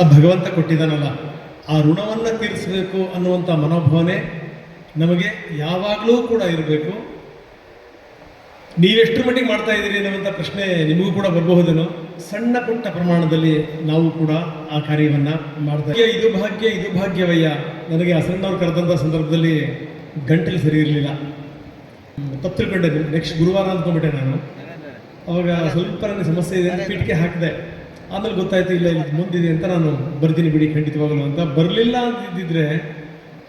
ಆ ಭಗವಂತ ಕೊಟ್ಟಿದ್ದಾನಲ್ಲ, ಆ ಋಣವನ್ನು ತೀರಿಸಬೇಕು ಅನ್ನುವಂಥ ಮನೋಭಾವನೆ ನಮಗೆ ಯಾವಾಗಲೂ ಕೂಡ ಇರಬೇಕು. ನೀವೆಷ್ಟರ ಮಟ್ಟಿಗೆ ಮಾಡ್ತಾ ಇದ್ದೀರಿ ಅನ್ನುವಂಥ ಪ್ರಶ್ನೆ ನಿಮಗೂ ಕೂಡ ಬರಬಹುದೇನೋ, ಸಣ್ಣ ಪುಟ್ಟ ಪ್ರಮಾಣದಲ್ಲಿ ನಾವು ಕೂಡ ಆ ಕಾರ್ಯವನ್ನು ಮಾಡ್ತಾ. ಇದು ಭಾಗ್ಯ, ಇದು ಭಾಗ್ಯವಯ್ಯ. ನನಗೆ ಹಸರಣ್ಣವ್ರು ಕರೆದಂಥ ಸಂದರ್ಭದಲ್ಲಿ ಗಂಟಲು ಸರಿ ಇರಲಿಲ್ಲ. ತಪ್ಪು ನೆಕ್ಸ್ಟ್ ಗುರುವಾರ ಅಂದ್ಕೊಂಡ್ಬಿಟ್ಟೆ ನಾನು. ಅವಾಗ ಸ್ವಲ್ಪ ನನಗೆ ಸಮಸ್ಯೆ ಇದೆ ಪೀಠಕ್ಕೆ ಹಾಕಿದೆ. ಆಮೇಲೆ ಗೊತ್ತಾಯ್ತು, ಇಲ್ಲ ಇಲ್ಲಿ ಮುಂದಿದೆ ಅಂತ ನಾನು ಬರ್ತೀನಿ ಬಿಡಿ, ಖಂಡಿತವಾಗಲು ಅಂತ. ಬರಲಿಲ್ಲ ಅಂತಿದ್ದಿದ್ರೆ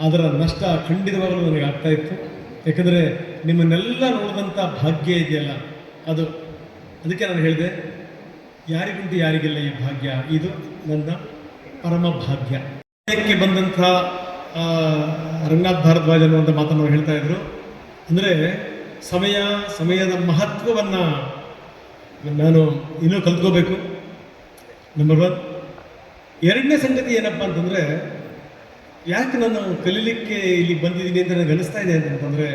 ಅದರ ನಷ್ಟ ಖಂಡಿತವಾಗಲೂ ನನಗೆ ಆಗ್ತಾ ಇತ್ತು. ಯಾಕಂದರೆ ನಿಮ್ಮನ್ನೆಲ್ಲ ನೋಡಿದಂಥ ಭಾಗ್ಯ ಇದೆಯಲ್ಲ, ಅದು, ಅದಕ್ಕೆ ನಾನು ಹೇಳಿದೆ, ಯಾರಿಗುಂಟು ಯಾರಿಗಿಲ್ಲ ಈ ಭಾಗ್ಯ, ಇದು ನನ್ನ ಪರಮ ಭಾಗ್ಯ. ಇದಕ್ಕೆ ಬಂದಂಥ ರಂಗನಾಥ್ ಭಾರದ್ವಾಜ್ ಅನ್ನುವಂಥ ಮಾತನ್ನು ಹೇಳ್ತಾ ಇದ್ರು. ಅಂದರೆ ಸಮಯ, ಸಮಯದ ಮಹತ್ವವನ್ನು ನಾನು ಇನ್ನೂ ಕಲ್ತ್ಕೋಬೇಕು. ನಂಬರ್ ಒನ್ ಎರಡನೇ ಸಂಗತಿ ಏನಪ್ಪ ಅಂತಂದರೆ, ಯಾಕೆ ನಾನು ಕಲೀಲಿಕ್ಕೆ ಇಲ್ಲಿ ಬಂದಿದ್ದೀನಿ ಅಂತ ನನಗೆ ಅನಿಸ್ತಾ ಇದೆ ಅಂತಂದರೆ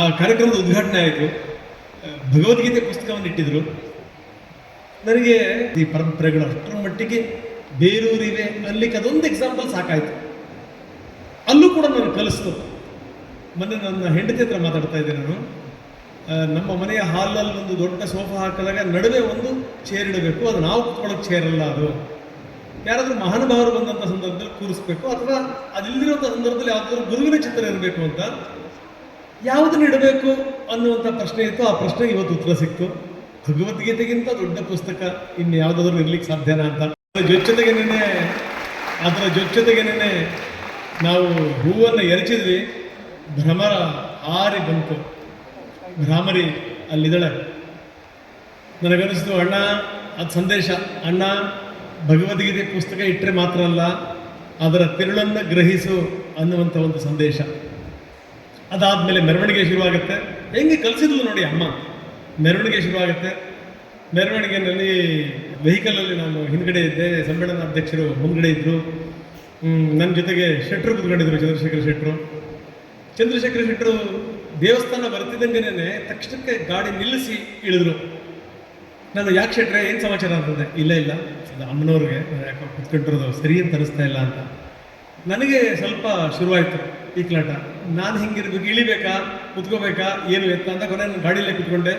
ಆ ಕಾರ್ಯಕ್ರಮದ ಉದ್ಘಾಟನೆ ಆಯಿತು. ಭಗವದ್ಗೀತೆ ಪುಸ್ತಕವನ್ನು ಇಟ್ಟಿದ್ರು. ನನಗೆ ಈ ಪರಂಪರೆಗಳು ಅಷ್ಟರ ಮಟ್ಟಿಗೆ ಬೇರೂರಿವೆ ಅಲ್ಲಿಗೆ ಅದೊಂದು ಎಕ್ಸಾಂಪಲ್ ಸಾಕಾಯಿತು. ಅಲ್ಲೂ ಕೂಡ ನಾನು ಕಲಿಸ್ತು. ಮೊನ್ನೆ ನನ್ನ ಹೆಂಡತಿ ಹತ್ರ ಮಾತಾಡ್ತಾ ಇದ್ದೆ ನಾನು. ನಮ್ಮ ಮನೆಯ ಹಾಲಲ್ಲಿ ಒಂದು ದೊಡ್ಡ ಸೋಫಾ ಹಾಕಿದಾಗ ನಡುವೆ ಒಂದು ಚೇರ್ ಇಡಬೇಕು. ಅದು ನಾವು ಕೂತ್ಕೊಳ್ಳೋಕೆ ಚೇರ್ ಅಲ್ಲ ಅದು. ಯಾರಾದರೂ ಮಹಾನುಭಾವರು ಬಂದಂಥ ಸಂದರ್ಭದಲ್ಲಿ ಕೂರಿಸ್ಬೇಕು ಅಥವಾ ಅದಿಲ್ಲದಿರುವಂಥ ಸಂದರ್ಭದಲ್ಲಿ ಯಾವುದಾದ್ರೂ ಗುರುವಿನ ಚಿತ್ರ ಇರಬೇಕು ಅಂತ. ಯಾವುದನ್ನು ಇಡಬೇಕು ಅನ್ನುವಂಥ ಪ್ರಶ್ನೆ ಇತ್ತು. ಆ ಪ್ರಶ್ನೆಗೆ ಇವತ್ತು ಉತ್ತರ ಸಿಕ್ತು. ಭಗವದ್ಗೀತೆಗಿಂತ ದೊಡ್ಡ ಪುಸ್ತಕ. ಇನ್ನು ಯಾವುದಾದ್ರೂ ಇರ್ಲಿಕ್ಕೆ ಸಾಧ್ಯನಾ ಅಂತ. ಅದರ ಜೊತೆಗೆ ನಿನ್ನೆ, ಅದರ ಜೊತೆಗೆ ನಿನ್ನೆ ನಾವು ಹೂವನ್ನು ಎರಚಿದ್ವಿ. ಭ್ರಮರ ಆರಿ ಬಂತು. ಭ್ರಾಮರಿ ಅಲ್ಲಿದ್ದಾಳೆ. ನನಗನ್ನಿಸ್ತು, ಅಣ್ಣ, ಅದು ಸಂದೇಶ. ಅಣ್ಣ, ಭಗವದ್ಗೀತೆ ಪುಸ್ತಕ ಇಟ್ಟರೆ ಮಾತ್ರ ಅಲ್ಲ, ಅದರ ತಿರುಳನ್ನು ಗ್ರಹಿಸು ಅನ್ನುವಂಥ ಒಂದು ಸಂದೇಶ. ಅದಾದಮೇಲೆ ಮೆರವಣಿಗೆ ಶುರುವಾಗುತ್ತೆ. ಹೆಂಗೆ ಕಲಿಸಿದ್ಲು ನೋಡಿ ಅಮ್ಮ. ಮೆರವಣಿಗೆ ಶುರುವಾಗುತ್ತೆ. ಮೆರವಣಿಗೆನಲ್ಲಿ ವೆಹಿಕಲಲ್ಲಿ ನಾನು ಹಿಂದ್ಗಡೆ ಇದ್ದೆ. ಸಮ್ಮೇಳನ ಅಧ್ಯಕ್ಷರು ಮುಂದ್ಗಡೆ ಇದ್ದರು ನನ್ನ ಜೊತೆಗೆ ಶೆಟ್ರು ಕೂತ್ಕೊಂಡಿದ್ರು, ಚಂದ್ರಶೇಖರ್ ಶೆಟ್ರು. ಚಂದ್ರಶೇಖರ್ ಶೆಟ್ರು ದೇವಸ್ಥಾನ ಬರ್ತಿದ್ದಂಗೆನೇ ತಕ್ಷಣಕ್ಕೆ ಗಾಡಿ ನಿಲ್ಲಿಸಿ ಇಳಿದ್ರು. ನಾನು ಯಾಕೆ ಶೆಟ್ರೆ, ಏನು ಸಮಾಚಾರ ಅಂತಂದೆ. ಇಲ್ಲ ಇಲ್ಲ. ಅಮ್ಮನವ್ರಿಗೆ ಯಾಕೋ ಕುತ್ಕೊಂಡಿರೋದು ಸರಿ ಅಂತ ಅನಿಸ್ತಾ ಇಲ್ಲ ಅಂತ. ನನಗೆ ಸ್ವಲ್ಪ ಶುರುವಾಯಿತು ಈ ಕ್ಲಾಟ. ನಾನು ಹಿಂಗಿರ್ಬೇಕು, ಇಳಿಬೇಕಾ, ಕುತ್ಕೋಬೇಕಾ, ಏನು ಎತ್ತ ಅಂತ ಕೊನೆ ನಾನು ಗಾಡಿಯಲ್ಲೇ ಕುತ್ಕೊಂಡೆ.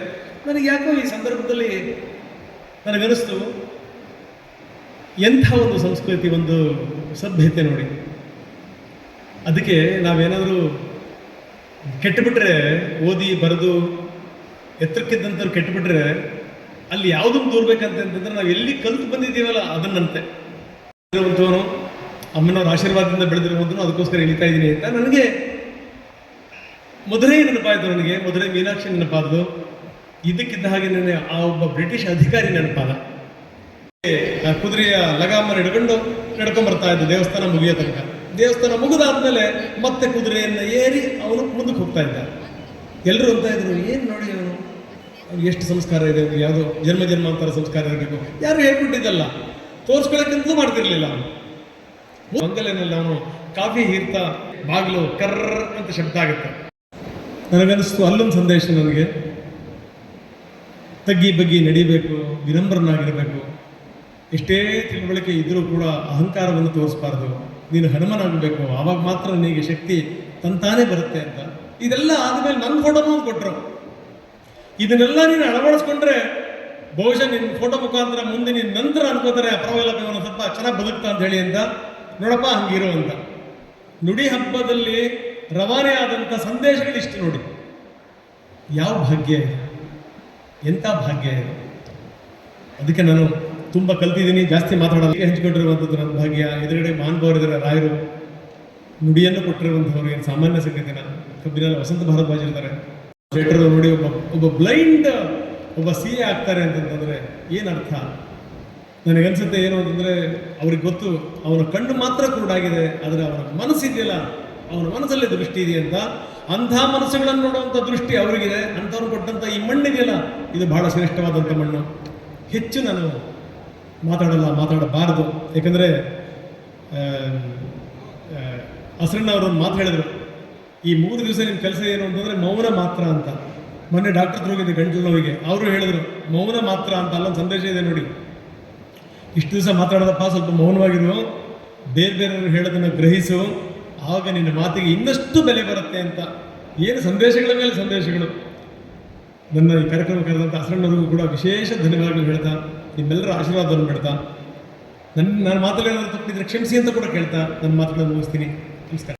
ನನಗೆ ಯಾಕೋ ಈ ಸಂದರ್ಭದಲ್ಲಿ ನನಗನ್ನಿಸ್ತು, ಎಂಥ ಒಂದು ಸಂಸ್ಕೃತಿ, ಒಂದು ಸಭ್ಯತೆ ನೋಡಿ. ಅದಕ್ಕೆ ನಾವೇನಾದರೂ ಕೆಟ್ಟುಬಿಟ್ರೆ ಓದಿ ಬರೆದು ಎತ್ತರಕ್ಕಿದ್ದಂಥವ್ರು ಕೆಟ್ಟುಬಿಟ್ರೆ ಅಲ್ಲಿ ಯಾವುದನ್ನು ದೂರ್ಬೇಕಂತ ಅಂತಂದ್ರೆ ನಾವು ಎಲ್ಲಿ ಕಲ್ತು ಬಂದಿದ್ದೀವಲ್ಲ ಅದನ್ನಂತೆ. ಇರುವಂಥವನು ಅಮ್ಮನವ್ರ ಆಶೀರ್ವಾದದಿಂದ ಬೆಳೆದಿರುವಂಥನು ಅದಕ್ಕೋಸ್ಕರ ಹೇಳ್ತಾ ಇದ್ದೀನಿ ಅಂತ ನನಗೆ ಮಧುರೈ ನೆನಪಾಯಿತು ನನಗೆ, ಮಧುರೈ ಮೀನಾಕ್ಷಿ ನೆನಪಾದದು ಇದಕ್ಕಿದ್ದ ಹಾಗೆ ನನಗೆ ಆ ಒಬ್ಬ ಬ್ರಿಟಿಷ್ ಅಧಿಕಾರಿ ನೆನಪಾದ. ಕುದುರೆಯ ಲಗಾಮನ್ನು ಹಿಡ್ಕೊಂಡು ನಡ್ಕೊಂಡ್ ಬರ್ತಾ ಇದ್ದ ದೇವಸ್ಥಾನ ಮುಗಿಯೋ ತನಕ. ದೇವಸ್ಥಾನ ಮುಗಿದಾದ್ಮೇಲೆ ಮತ್ತೆ ಕುದುರೆಯನ್ನು ಏರಿ ಅವನು ಮುಂದಕ್ಕೆ ಹೋಗ್ತಾ ಇದ್ದ ಎಲ್ಲರೂ ಅಂತ ಇದ್ರು, ಏನು ನೋಡಿ ಅವನು? ಎಷ್ಟು ಸಂಸ್ಕಾರ ಇದೆ ಯಾವುದೋ ಜನ್ಮ ಜನ್ಮಾಂತರ ಸಂಸ್ಕಾರ ಇರಬೇಕು ಯಾರು ಹೇಳ್ಬಿಟ್ಟಿದ್ದಲ್ಲ ತೋರಿಸ್ಕೊಳಕ್ಕಂತಲೂ ಮಾಡ್ತಿರ್ಲಿಲ್ಲ ಅವನು. ಮಂಗಲೇನಲ್ಲ ಅವನು, ಕಾಫಿ ಹೀರ್ತಾ, ಬಾಗಿಲು ಕರ್ರ ಅಂತ ಶಬ್ದ ಆಗುತ್ತೆ. ನನಗನ್ನಿಸ್ತು ಅಲ್ಲೊಂದು ಸಂದೇಶ ನನಗೆ. ತಗ್ಗಿ ಬಗ್ಗಿ ನಡಿಬೇಕು, ವಿನಮ್ರನಾಗಿರಬೇಕು. ಎಷ್ಟೇ ತಿಳುವಳಿಕೆ ಇದ್ರೂ ಕೂಡ ಅಹಂಕಾರವನ್ನು ತೋರಿಸಬಾರ್ದು. ನೀನು ಹನುಮನಾಗಬೇಕು, ಆವಾಗ ಮಾತ್ರ ನಿನಗೆ ಶಕ್ತಿ ತಂತಾನೇ ಬರುತ್ತೆ ಅಂತ. ಇದೆಲ್ಲ ಆದಮೇಲೆ ನನ್ನ ಫೋಟೋನೂ ಒಂದು ಕೊಟ್ಟರು ಇದನ್ನೆಲ್ಲ ನೀನು ಅಳವಡಿಸ್ಕೊಂಡ್ರೆ ಬಹುಶಃ ನಿನ್ನ ಫೋಟೋ ಮುಖಾಂತರ ಮುಂದೆ ನಿನ್ನ ನಂತರ ಅನ್ಕೋತಾರೆ ಪರವಾಗಿಲ್ಲ ಇವನು ಸ್ವಲ್ಪ ಚೆನ್ನಾಗಿ ಬದುಕ್ತಾ ಅಂತ ಹೇಳಿ ಅಂತ. ನೋಡಪ್ಪ, ಹಂಗಿರೋ ಅಂತ. ನುಡಿ ಹಬ್ಬದಲ್ಲಿ ರವಾನೆ ಆದಂಥ ಸಂದೇಶಗಳಿಷ್ಟು ನೋಡಿ. ಯಾವ ಭಾಗ್ಯ ಎಂಥ ಭಾಗ್ಯ ಅದಕ್ಕೆ ನಾನು ತುಂಬ ಕಲ್ತಿದ್ದೀನಿ, ಜಾಸ್ತಿ ಮಾತಾಡೋಲ್ಲ. ಹಂಚಿಕೊಂಡಿರುವಂಥದ್ದು ನನ್ನ ಭಾಗ್ಯ. ಎದುರುಗಡೆ ಮಾನ್ಭಾವರಿದ್ದಾರೆ ರಾಯರು, ನುಡಿಯನ್ನು ಕೊಟ್ಟಿರುವಂಥವ್ರು ಏನು ಸಾಮಾನ್ಯ ಸಂಗತಿನ ಕಬ್ಬಿನ ವಸಂತ ಭಾರದ್ವಾಜ್ ಇರ್ತಾರೆ. ಥಿಯೇಟರ್ ನೋಡಿ ಒಬ್ಬ ಒಬ್ಬ ಬ್ಲೈಂಡ್, ಒಬ್ಬ ಸಿ ಎ ಆಗ್ತಾರೆ ಅಂತಂತಂದ್ರೆ ಏನರ್ಥ ನನಗನ್ಸುತ್ತೆ ಏನು ಅಂತಂದ್ರೆ, ಅವ್ರಿಗೆ ಗೊತ್ತು, ಅವನ ಕಣ್ಣು ಮಾತ್ರ ಕುರುಡಾಗಿದೆ ಆದರೆ ಅವನ ಮನಸ್ಸಿದೆಯಲ್ಲ ಅವನ ಮನಸ್ಸಲ್ಲಿ ದೃಷ್ಟಿ ಇದೆ ಅಂತ. ಅಂಥ ಮನಸ್ಸುಗಳನ್ನು ನೋಡುವಂಥ ದೃಷ್ಟಿ ಅವರಿಗಿದೆ. ಅಂಥವ್ರು ಕೊಟ್ಟಂಥ ಈ ಮಣ್ಣಿದೆಯಲ್ಲ ಇದು ಬಹಳ ಶ್ರೇಷ್ಠವಾದಂಥ ಮಣ್ಣು. ಹೆಚ್ಚು ನಾನು ಮಾತಾಡಲ್ಲ, ಮಾತಾಡಬಾರದು. ಯಾಕಂದರೆ ಹಸರಣ್ಣ ಅವರು ಮಾತು ಹೇಳಿದರು. ಈ ಮೂರು ದಿವಸ ನಿಮ್ಮ ಕೆಲಸ ಏನು ಅಂತಂದರೆ ಮೌನ ಮಾತ್ರ ಅಂತ. ಮೊನ್ನೆ ಡಾಕ್ಟರ್ ಹೋಗಿದ್ದೆ ಗಂಟಲು ನೋವಿಗೆ ಅವರು ಹೇಳಿದರು, ಮೌನ ಮಾತ್ರ ಅಂತ, ಅಲ್ಲೊಂದು ಸಂದೇಶ ಇದೆ ನೋಡಿ. ಇಷ್ಟು ದಿವಸ ಮಾತಾಡೋದಪ್ಪ, ಸ್ವಲ್ಪ ಮೌನವಾಗಿರು. ಬೇರೆ ಬೇರೆಯವರು ಹೇಳೋದನ್ನು ಗ್ರಹಿಸು. ಆಗ ನಿನ್ನ ಮಾತಿಗೆ ಇನ್ನಷ್ಟು ಬೆಲೆ ಬರುತ್ತೆ ಅಂತ. ಏನು ಸಂದೇಶಗಳ ಮೇಲೆ ಸಂದೇಶಗಳು. ನನ್ನ ಈ ಕಾರ್ಯಕ್ರಮ ಕರೆದಂಥ ಹಸರಣ್ಣರಿಗೂ ಕೂಡ ವಿಶೇಷ ಧನ್ಯವಾದಗಳು ಹೇಳ್ತಾ ನಿಮ್ಮೆಲ್ಲರ ಆಶೀರ್ವಾದವನ್ನು ಬೇಡ್ತಾ, ನನ್ನ ನನ್ನ ಮಾತುಗಳೇನಾದರೂ ತಪ್ಪಿದ್ರೆ ಕ್ಷಮಿಸಿ ಅಂತ ಕೂಡ ಕೇಳ್ತಾ, ನನ್ನ ಮಾತುಗಳನ್ನು ಮುಗಿಸ್ತೀನಿ. ನಮಸ್ಕಾರ.